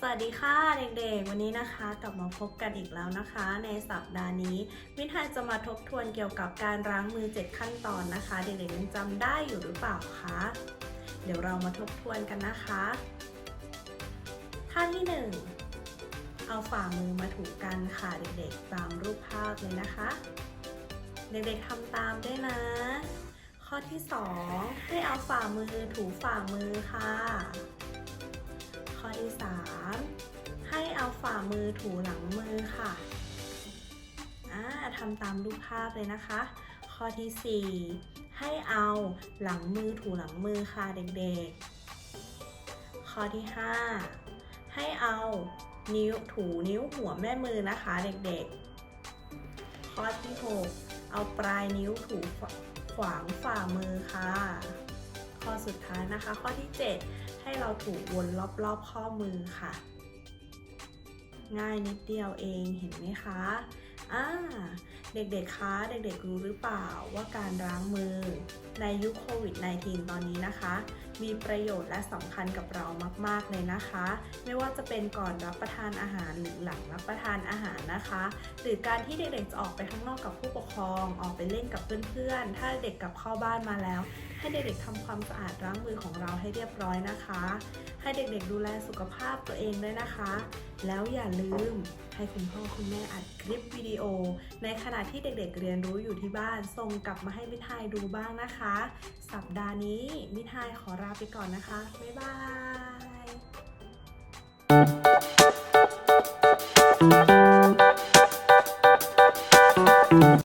สวัสดีค่ะเด็กๆ วันนี้นะคะกลับมาพบกันอีกแล้วนะคะ ในสัปดาห์นี้วิทยจะมาทบทวนเกี่ยวกับการล้างมือ 7 ขั้นตอนนะคะ เด็กๆยังจำได้อยู่หรือเปล่าคะเดี๋ยวเรามาทบทวนกันนะคะท่าที่ 1 เอาฝ่ามือมาถูกันค่ะเด็กๆ ตามรูปภาพเลยนะคะ เด็กๆทำตามด้วยนะ ข้อที่ 2 ให้เอาฝ่ามือถูฝ่ามือค่ะ 3 ให้เอาฝ่ามือถูหลังมือค่ะอ่าทำตามรูปภาพเลยนะคะ ข้อที่ 4 ให้เอาหลังมือถูหลังมือค่ะเด็กๆ ข้อที่ 5 ให้เอานิ้วถูนิ้วหัวแม่มือนะคะเด็กๆ ข้อที่ 6 เอาปลายนิ้วถูขวางฝ่ามือค่ะ สุดท้ายนะคะ ข้อที่ 7 ให้เราถูวนรอบๆข้อมือค่ะ ง่ายนิดเดียวเองเห็นไหมคะ อ่าเด็กๆ คะเด็กๆ รู้หรือเปล่าว่าการล้างมือในยุคโควิด -19 ตอนนี้นะคะ มีประโยชน์และสำคัญกับเรามาก ๆ เลยนะคะ ไม่ว่าจะเป็นก่อนรับประทานอาหารหรือหลังรับประทานอาหารนะคะ หรือการที่เด็กๆ จะออกไปข้างนอกกับผู้ปกครอง ออกไปเล่นกับเพื่อนๆ ถ้าเด็กกลับเข้าบ้านมาแล้ว ให้เด็กๆทำความสะอาดล้างมือของเราให้เรียบร้อยนะคะ ให้เด็กๆ ดูแลสุขภาพตัวเองด้วยนะคะ แล้วอย่าลืม ให้คุณพ่อคุณแม่อัดคลิปวิดีโอ ในขณะที่เด็กๆเรียนรู้อยู่ที่บ้าน ส่งกลับมาให้มิทายดูบ้างนะคะ สัปดาห์นี้มิทายขอลาไปก่อนนะคะ บ๊ายบาย